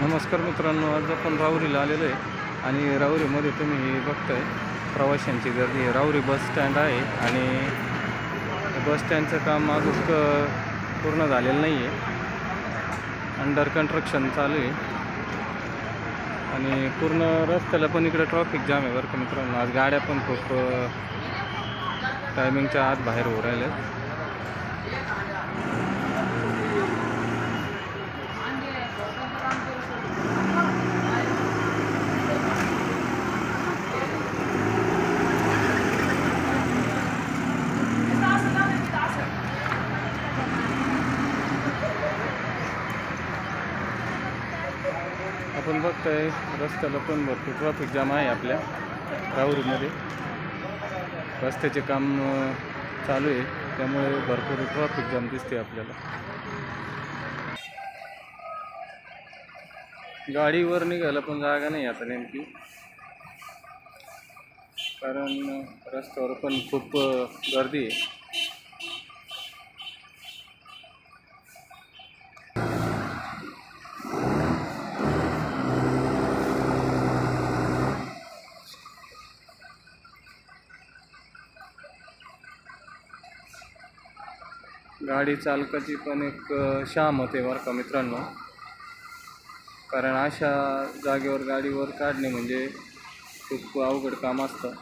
नमस्कार मित्रांनो आज आपण राहुरीला आलेलो आहे आणि राहुरीमध्ये तुम्ही बघताय प्रवाशांची गर्दी आहे. राहुरी बस स्टँड आहे आणि बस स्टँडचं काम अजून पूर्ण झालेलं नाही आहे अंडर कन्स्ट्रक्शन चालू आहे. आणि पूर्ण रस्त्याला पण इकडे ट्रॉफिक जाम आहे बरं का मित्रांनो. आज गाड्या पण खूप टायमिंगच्या आत बाहेर होऊ राहिल्या आपण बघताय रस्त्याला पण भरपूर ट्रॅफिक जाम आहे आपल्या राहुरीमध्ये. रस्त्याचे काम चालू आहे त्यामुळे भरपूर ट्रॅफिक जाम दिसते आपल्याला. गाडीवर निघायला पण जागा नाही आता नेमकी. कारण रस्त्यावर पण खूप गर्दी आहे. गाडी चालकाची पण एक शाम होते आहे बरं का मित्रांनो. कारण अशा जागेवर गाडीवर काढणे म्हणजे खूप अवघड काम असतं.